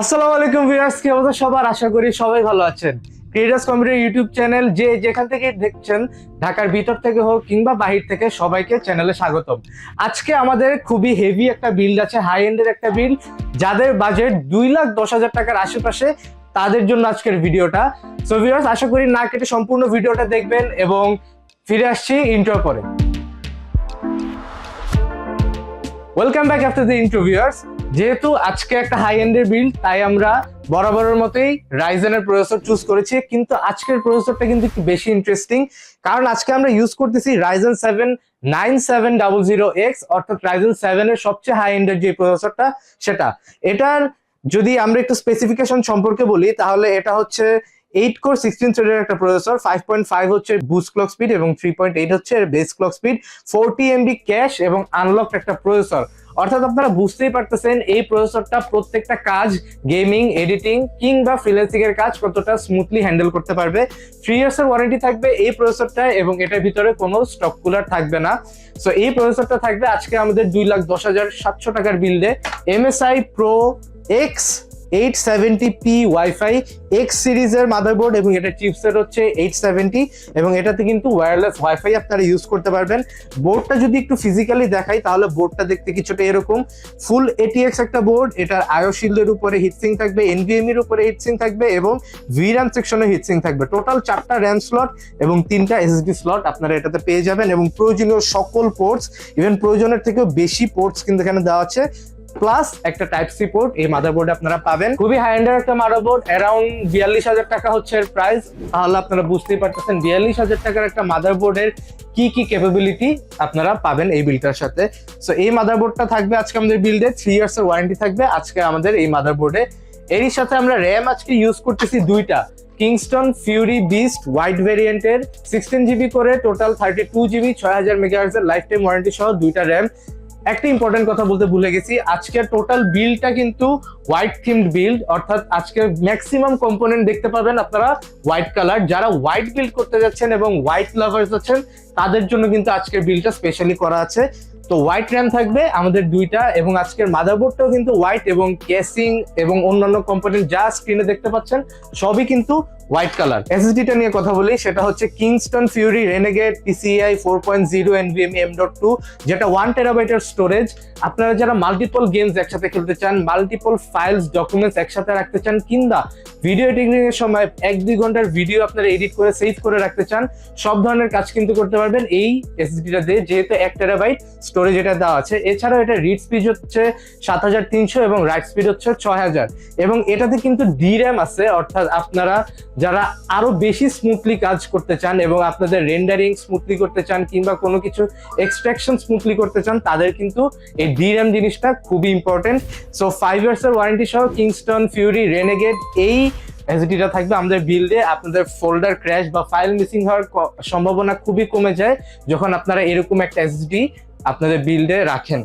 আসসালামু আলাইকুম ভিউয়ার্স, কি অবস্থা সবার? আশা করি সবাই ভালো আছেন। ক্রিয়েটার্স কম্পিউটার ইউটিউব চ্যানেল যে যেখান থেকে দেখছেন, ঢাকার ভিতর থেকে হোক কিংবা বাহির থেকে সবাইকে চ্যানেলে স্বাগতম। আজকে আমাদের খুবই হেভি একটা বিল্ড আছে হাই এন্ডের একটা বিল যাদের বাজেট দুই লাখ দশ হাজার টাকার আশেপাশে তাদের জন্য আজকের ভিডিওটা। সো ভিউয়ার্স আশা করি না কেটে সম্পূর্ণ ভিডিওটা দেখবেন এবং ফিরে আসছি ইন্টার পরে। Welcome back after the interviewers যেহেতু আজকে একটা হাই এন্ডের বিল্ড তাই আমরা বরাবরের মতোই রাইজেনের প্রসেসর চুজ করেছি, কিন্তু আজকের প্রসেসরটা কিন্তু একটু বেশি ইন্টারেস্টিং কারণ আজকে আমরা ইউজ করতেছি Ryzen seven nine seven double zero X অর্থাৎ রাইজেন সেভেনের সবচেয়ে হাই এন্ডের যে প্রসেসরটা সেটা। এটার যদি আমরা একটু স্পেসিফিকেশন সম্পর্কে বলি, তাহলে এটা হচ্ছে এইট কোর সিক্সটিন থ্রেডের একটা প্রসেসর ফাইভ পয়েন্ট ফাইভ হচ্ছে বুস্ট ক্লক স্পিড এবং থ্রি পয়েন্ট এইট হচ্ছে base clock speed forty MB cache এবং আনলক একটা প্রসেসর অর্থাৎ আপনারা বুঝতেই পারতেছেন এই প্রসেসরটা প্রত্যেকটা কাজ গেমিং এডিটিং কিংবা ফ্রিল্যান্সিং এর কাজ কতটা স্মুথলি হ্যান্ডেল করতে পারবে। থ্রি ইয়ার্স এর ওয়ারেন্টি থাকবে এই প্রসেসরটা এবং এটার ভিতরে কোনো স্টক কুলার থাকবে না। সো এই প্রসেসরটা থাকবে আজকে আমাদের দুই লাখ দশ হাজার সাতশো টাকার বিল্ডে MSI pro X eight seventy P wifi X সিরিজের মাদারবোর্ড এবং এটা চিপসেট হচ্ছে এইট সেভেন্টি এবং এটাতে কিন্তু ওয়্যারলেস ওয়াইফাই আপনারা ইউজ করতে পারবেন। বোর্ডটা যদি একটু ফিজিক্যালি দেখাই, তাহলে বোর্ডটা দেখতে কিছুটা এরকম। ফুল এটিএক্স একটা বোর্ড এটার আয়ো শিল্ডের উপরে হিটসিং থাকবে এনভিএম এর উপরে হিটসিং থাকবে এবং ভিরাম সেকশনে হিটসিং থাকবে। টোটাল চারটা র্যাম স্লট এবং তিনটা এসএসডি স্লট আপনারা এটাতে পেয়ে যাবেন এবং প্রয়োজনীয় সকল পোর্টস ইভেন প্রয়োজনের থেকেও বেশি পোর্টস কিন্তু এখানে দেওয়া আছে। প্লাস একটা টাইপ সি পোর্ট এই মাদারবোর্ড আপনারা পাবেন। খুবই হাই এন্ডের একটা মাদারবোর্ড অ্যারাউন্ড বিয়াল্লিশ হাজার টাকা হচ্ছে এর প্রাইস তাহলে আপনারা বুঝতেই পারতেছেন বিয়াল্লিশ হাজার টাকার একটা মাদারবোর্ডের কি কি ক্যাপাবিলিটি আপনারা পাবেন এই বিলটার সাথে। সো এই মাদারবোর্ডটা থাকবে আজকে আমাদের বিল্ডে থ্রি ইয়ার্স এর ওয়ারেন্টি থাকবে আজকে আমাদের এই মাদারবোর্ডে এরই সাথে আমরা র্যাম আজকে ইউজ করতেছি দুইটা কিংস্টন ফিউরি বিস্ট হোয়াইট ভেরিয়েন্টের সিক্সটিন জিবি করে টোটাল থার্টি টু জিবি ছয় হাজার মেগাহার্জের লাইফ টাইম ওয়ারেন্টি সহ দুইটা র্যাম একটা ইম্পর্টেন্ট কথা বলতে ভুলে গেছি। আজকের টোটাল বিলটা কিন্তু হোয়াইট থিমড বিল্ড অর্থাৎ আজকে ম্যাক্সিমাম কম্পোনেন্ট দেখতে পাবেন আপনারা হোয়াইট কালার যারা হোয়াইট বিল্ড করতে যাচ্ছেন এবং হোয়াইট লাভার্স আছেন, তাদের জন্য কিন্তু আজকের বিলটা স্পেশালি করা আছে। তো হোয়াইট র্যাম থাকবে আমাদের দুইটা এবং আজকের মাদারবোর্ডটাও কিন্তু হোয়াইট এবং কেসিং এবং অন্যান্য কম্পোনেন্ট যা স্ক্রিনে দেখতে পাচ্ছেন, সবই কিন্তু হোয়াইট কালার এসএসডিটা নিয়ে কথা বলি, সেটা হচ্ছে Kingston Fury Renegade টিসিআই four point zero NVMe M dot two যেটা ওয়ান টেরাবাইটের স্টোরেজ আপনারা যারা মাল্টিপল গেমস একসাথে খেলতে চান মাল্টিপল ফাইলস ডকুমেন্টস একসাথে রাখতে চান, কিংবা ভিডিও এডিটিং এর সময় এক দুই ঘণ্টার ভিডিও আপনারা এডিট করে সেভ করে রাখতে চান, সব ধরনের কাজ কিন্তু করতে পারবেন এই এসএসডিটা দিয়ে, যেহেতু এক টেরাবাইট স্টোরেজ এটা দেওয়া আছে, এছাড়াও এটা রিড স্পিড হচ্ছে সাত হাজার তিনশো এবং রাইট স্পিড হচ্ছে ছয় হাজার। এবং এটাতে কিন্তু ডি র্যাম আছে, অর্থাৎ আপনারা যারা আরও বেশি স্মুথলি কাজ করতে চান এবং আপনাদের রেন্ডারিং স্মুথলি করতে চান কিংবা কোনো কিছু এক্সট্রাকশন স্মুথলি করতে চান, তাদের কিন্তু এই ডি র্যাম জিনিসটা খুবই ইম্পর্টেন্ট সো ফাইভ ইয়ার্স এর ওয়ারেন্টি সহ কিংস্টন ফিউরি রেনেগেড এই এসডিটা থাকবে আমাদের বিল্ডে আপনাদের ফোল্ডার ক্র্যাশ বা ফাইল মিসিং হওয়ার সম্ভাবনা খুবই কমে যায়, যখন আপনারা এরকম একটা এসডি আপনাদের বিল্ডে রাখেন।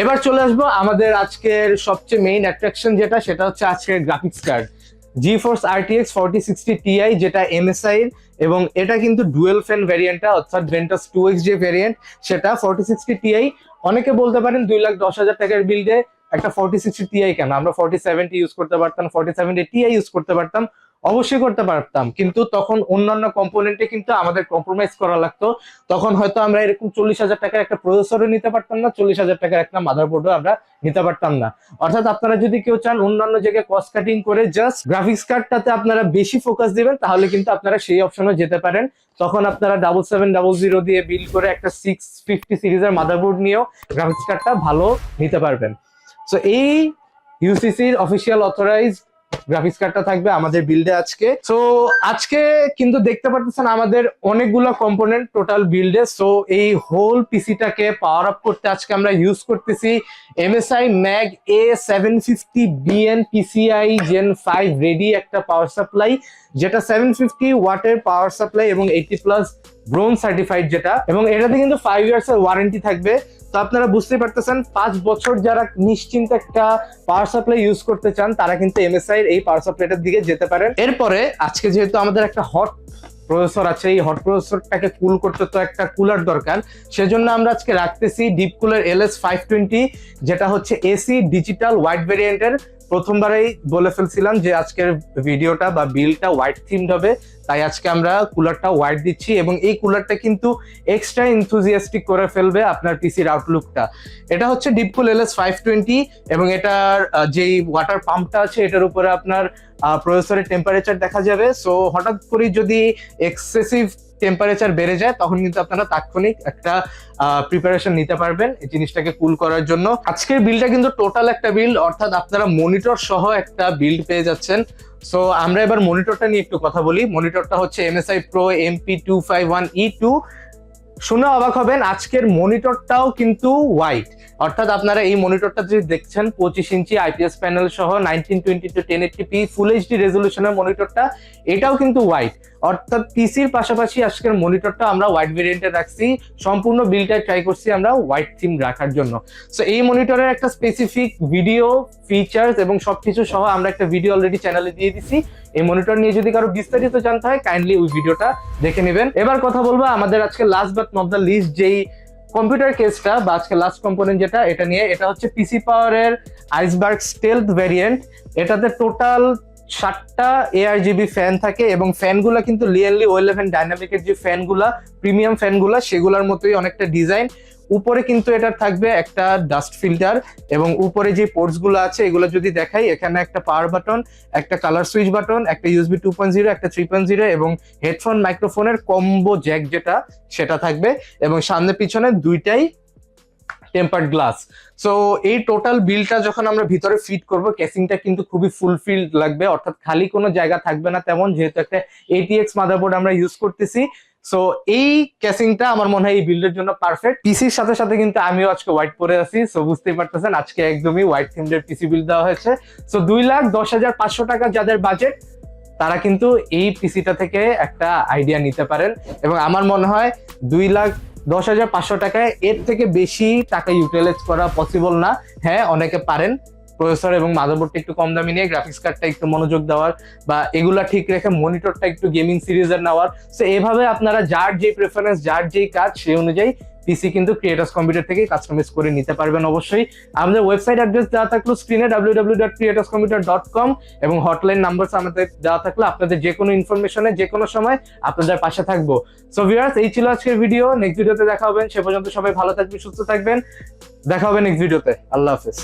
এবার চলে আসব আমাদের আজকের সবচেয়ে মেইন অ্যাট্রাকশন যেটা, সেটা হচ্ছে আজকের graphics card GeForce RTX forty sixty Ti যেটা এমএসআই এবং এটা কিন্তু ডুয়েল ফ্যান ভ্যারিয়েন্টটা অর্থাৎ ভেন্টাস টু এক্স যে ভ্যারিয়েন্ট সেটা ফোরটি সিক্সটি টিআই অনেকে বলতে পারেন দুই লাখ দশ হাজার টাকার বিল্ডে একটা ফোরটি সিক্সটি টিআই কেন? আমরা ফর্টি সেভেন্টি ইউজ করতে পারতাম ফোরটি সেভেন্টি টিআই ইউজ করতে পারতাম অবশ্যই করতে পারতাম। কিন্তু তখন অন্যান্য কম্পোনেন্টে কিন্তু আমাদের কম্প্রোমাইজ করা লাগতো। তখন হয়তো আমরা এরকম চল্লিশ হাজার টাকার একটা প্রসেসরও নিতে পারতাম না, চল্লিশ হাজার টাকার একটা মাদারবোর্ডও আমরা নিতে পারতাম না। অর্থাৎ আপনারা যদি কেউ চান অন্যান্য জায়গায় কস্ট কাটিং করে জাস্ট গ্রাফিক্স কার্ডটাতে আপনারা বেশি ফোকাস দিবেন, তাহলে কিন্তু আপনারা সেই অপশনে যেতে পারেন। তখন আপনারা ডাবল সেভেন ডাবল জিরো দিয়ে বিল করে একটা সিক্স ফিফটি সিরিজের মাদারবোর্ড নিয়েও গ্রাফিক্স কার্ডটা ভালো নিতে পারবেন। সো এই ইউসিসির অফিসিয়াল অথরাইজ গ্রাফিক্স কার্ডটা থাকবে আমাদের বিল্ডে আজকে। সো আজকে কিন্তু দেখতে পারতেছেন আমাদের অনেকগুলো কম্পোনেন্ট টোটাল বিল্ডে সো এই হোল পিসিটাকে পাওয়ার আপ করতে আজকে আমরা ইউজ করতেছি MSI MAG A seven fifty BN PCIe gen five ready একটা পাওয়ার সাপ্লাই যেটা সেভেন ফিফটি ওয়াটের পাওয়ার সাপ্লাই এবং এইটি প্লাস ব্রোন সার্টিফাইড যেটা। এবং এটাতে কিন্তু ফাইভ ইয়ার্স এর ওয়ারেন্টি থাকবে। তো আপনারা বুঝতে পারতেছেন, পাঁচ বছর যারা নিশ্চিন্ত একটা পাওয়ার সাপ্লাই ইউজ করতে চান, তারা কিন্তু এমএসআই এর এই পাওয়ার সাপ্লাইটার দিকে যেতে পারেন। এরপরে আজকে যেহেতু আমাদের একটা হট প্রসেসর আছে, এই হট প্রসেসরটাকে কুল করতে তো একটা কুলার দরকার। সেজন্য আমরা আজকে রাখতেছি deep cooler L S five twenty যেটা হচ্ছে এসি ডিজিটাল হোয়াইট ভেরিয়েন্টের প্রথমবারেই বলে ফেলছিলাম যে আজকের ভিডিওটা বা বিলটা হোয়াইট থিমড হবে। তাই আজকে আমরা কুলারটা হোয়াইট দিচ্ছি এবং এই কুলারটা কিন্তু এক্সট্রা ইনথুজিয়াস্টিক করে ফেলবে আপনার পিসির আউটলুকটা এটা হচ্ছে DeepCool L S five twenty এবং এটার যেই ওয়াটার পাম্পটা আছে, এটার উপরে আপনার প্রসেসরের টেম্পারেচার দেখা যাবে। সো হঠাৎ করে যদি এক্সেসিভ টেম্পারেচার বেড়ে যায়, তখন কিন্তু আপনারা তাৎক্ষণিক একটা প্রিপারেশন নিতে পারবেন এই জিনিসটাকে কুল করার জন্য। আজকের বিলটা কিন্তু টোটাল একটা বিল অর্থাৎ আপনারা মনিটর সহ একটা বিল্ড পেয়ে যাচ্ছেন। সো আমরা এবার মনিটরটা নিয়ে একটু কথা বলি। মনিটরটা হচ্ছে MSI pro MP two five one E two শুনে অবাক হবেন, আজকের মনিটরটাও কিন্তু হোয়াইট অর্থাৎ আপনারা এই মনিটরটা যদি দেখছেন, পঁচিশ ইঞ্চি আইপিএস প্যানেল সহ nineteen twenty to ten eighty full HD রেজলিউশনের মনিটরটা এটাও কিন্তু হোয়াইট অর্থাৎ পিসির পাশাপাশি আজকের মনিটরটা আমরা হোয়াইট ভেরিয়েন্টে রাখছি। সম্পূর্ণ বিলটাই ট্রাই করছি আমরা হোয়াইট থিম রাখার জন্য। সো এই মনিটরের একটা স্পেসিফিক ভিডিও ফিচার্স এবং সবকিছু সহ আমরা একটা ভিডিও অলরেডি চ্যানেলে দিয়ে দিছি। এই মনিটর নিয়ে যদি কারও বিস্তারিত জানতে হয় কাইন্ডলি ওই ভিডিওটা দেখে নেবেন। এবার কথা বলব আমাদের আজকে last but not the least যেই কম্পিউটার কেসটা বা আজকে লাস্ট কম্পোনেন্ট যেটা, এটা নিয়ে, এটা হচ্ছে পিসি পাওয়ারের আইসবার্গ স্টেলথ ভ্যারিয়েন্ট এটাতে টোটাল সাতটা এআর জিবি ফ্যান থাকে এবং ফ্যানগুলা কিন্তু লিয়েনলি ও ইলেভেন ডাইনামিকের যে ফ্যানগুলা প্রিমিয়াম ফ্যানগুলা সেগুলোর মতোই অনেকটা ডিজাইন উপরে কিন্তু এটার থাকবে একটা ডাস্ট ফিল্টার এবং উপরে যে পোর্টসগুলো আছে, এগুলো যদি দেখাই, এখানে একটা পাওয়ার বাটন একটা কালার সুইচ বাটন একটা ইউএসবি টু পয়েন্ট জিরো একটা থ্রি পয়েন্ট জিরো এবং হেডফোন মাইক্রোফোনের কম্বো জ্যাক যেটা, সেটা থাকবে এবং সামনে পিছনে দুইটাই টেম্পার্ড গ্লাস সো এই টোটাল বিলটা যখন আমরা ভিতরে ফিট করব কেসিংটা কিন্তু খুবই ফুলফিলড লাগবে। অর্থাৎ খালি কোনো জায়গা থাকবে না তেমন, যেহেতু একটা এটিএক্স মাদারবোর্ড আমরা ইউজ করতেছি। সো এই কেসিংটা আমার মনে হয় এই বিল্ডের জন্য পারফেক্ট পিসির সাথে সাথে কিন্তু আমিও আজকে হোয়াইট পরে আছি সো বুঝতেই পারতেছেন, আজকে একদমই হোয়াইট থিমডের পিসি বিল দেওয়া হয়েছে। সো দুই লাখ দশ হাজার পাঁচশো টাকা যাদের বাজেট তারা কিন্তু এই পিসিটা থেকে একটা আইডিয়া নিতে পারেন। এবং আমার মনে হয় দুই লাখ দশ টাকায় এর থেকে বেশি টাকা ইউটিলাইজ করা পসিবল না। হ্যাঁ অনেকে পারেন। প্রসেসর এবং মাদারবোর্ডটা একটু কম দামি নিয়ে গ্রাফিক্স কার্ডটা একটু মনোযোগ দেওয়ার বা এগুলা ঠিক রেখে মনিটরটা একটু গেমিং সিরিজের নেওয়ার। সো এভাবে আপনারা যার যেই প্রেফারেন্স যার যেই কাজ, সেই অনুযায়ী পিসি কিন্তু ক্রিয়েটার্স কম্পিউটার থেকে কাস্টমাইজ করে নিতে পারবেন অবশ্যই। আমাদের ওয়েবসাইট অ্যাড্রেস দেওয়া থাকল স্ক্রিনে ডাব্লিউ ক্রিয়েটার্স ডট কম এবং হটলাইন নাম্বার আমাদের দেওয়া থাকল। আপনাদের যে কোনো ইনফরমেশনে যে কোনো সময় আপনাদের পাশে থাকব। সো ভিউয়ার্স এই ছিল আজকের ভিডিও নেক্সট ভিডিওতে দেখা হবেন সে পর্যন্ত সবাই ভালো থাকবেন, সুস্থ থাকবেন। দেখা হবে নেক্সট ভিডিওতে আল্লাহ হাফেজ।